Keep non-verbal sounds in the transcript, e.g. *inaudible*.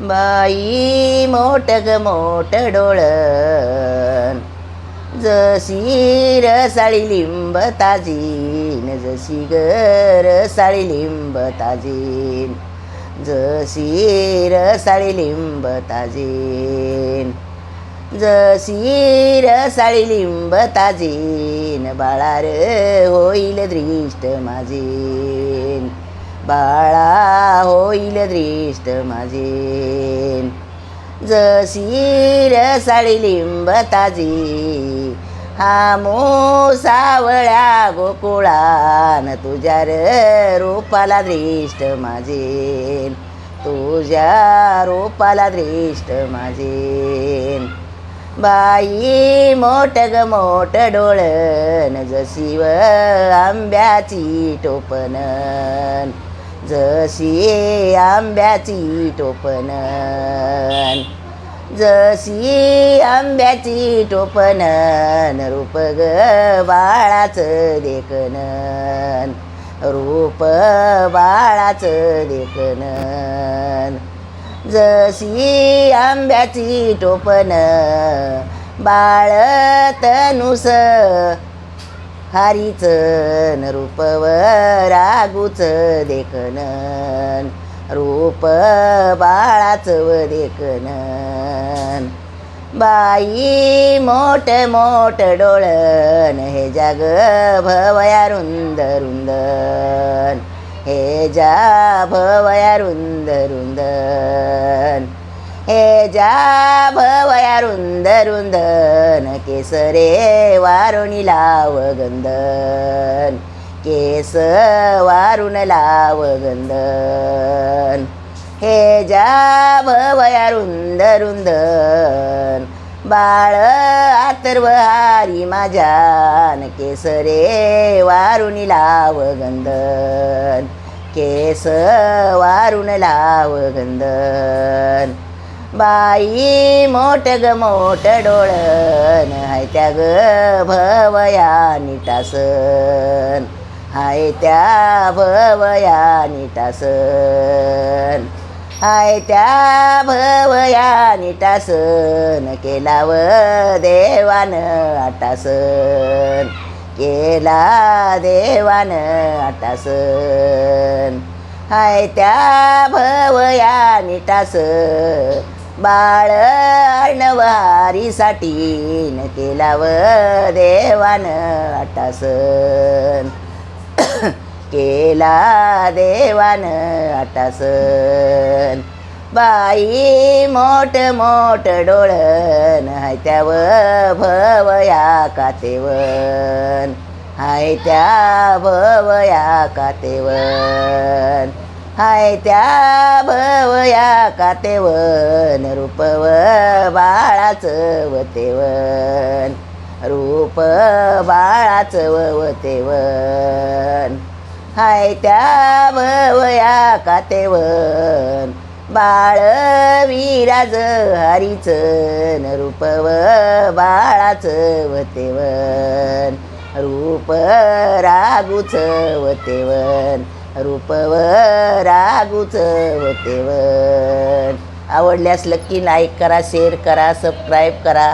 बाई मोठ ग मोठ डोळण जशी रसाळी लिंब ताजीन जशी ग रसाळी लिंब ताजीन जशी रसाळी लिंब ताजीन जशी रसाळी लिंब ताजीन बाळार होईल दृष्ट माझीन. बाळा होईल दृष्ट माझे. जशी रसाळी लिंब ताजी हा मो सावळ्या गोकुळान तुझ्या र रूपाला दृष्ट माझे. तुझ्या रूपाला दृष्ट माझेन बाई मोठ ग मोठ डोळण जशी व आंब्याची टोपणन. जशी आंब्याची टोपणन जशी आंब्याची टोपणन रूप ग बाळाचं देखणन रूप बाळाचं देखणन जशी आंब्याची टोपण बाळ तनुस हरीचन रूप व रागूच देखणन रूप बाळाचं व देखणन बाई मोठ मोठ डोळण हे जाग भवया रुंद रुंदन. हे जा भवया रुंद रुंदन. हे जा भवया रुंद रुंदन केसरे वारुणी लाव गंधन केस वारुण लाव गंधन हे जा भवया रुंद रुंदन बाळ आतर्व हारी माझ्यान केसरे वारुणी लाव गंधन केस वारुण लाव गंधन बाई मोठ ग मोठ डोळण हाय त्या ग भवया निटासन हाय त्या भवया निटासन हाय त्या भवया निटासन केला व देवान आटासन. केला देवान आटासन. हाय त्या भवया निटासन बाळ अर्णवारीसाठी न *coughs* केला व देवान आटासन. केला देवान आटासन. बाई मोठ मोठ डोळण हाय त्याव भवया कातेवन. हाय त्या भवया कातेवन. हाय त्या या कातेवन रूपव बाळाचं वतेवन रूप बाळाचं वतेवन हाय त्या भवया कातेवन. बाळ विराज हरीचं रूपव बाळाचं वतेवन रूप रागूच वतेवन रूपव रागूच वतेवन आवडल्यास नक्की लाईक करा शेअर करा सबस्क्राईब करा.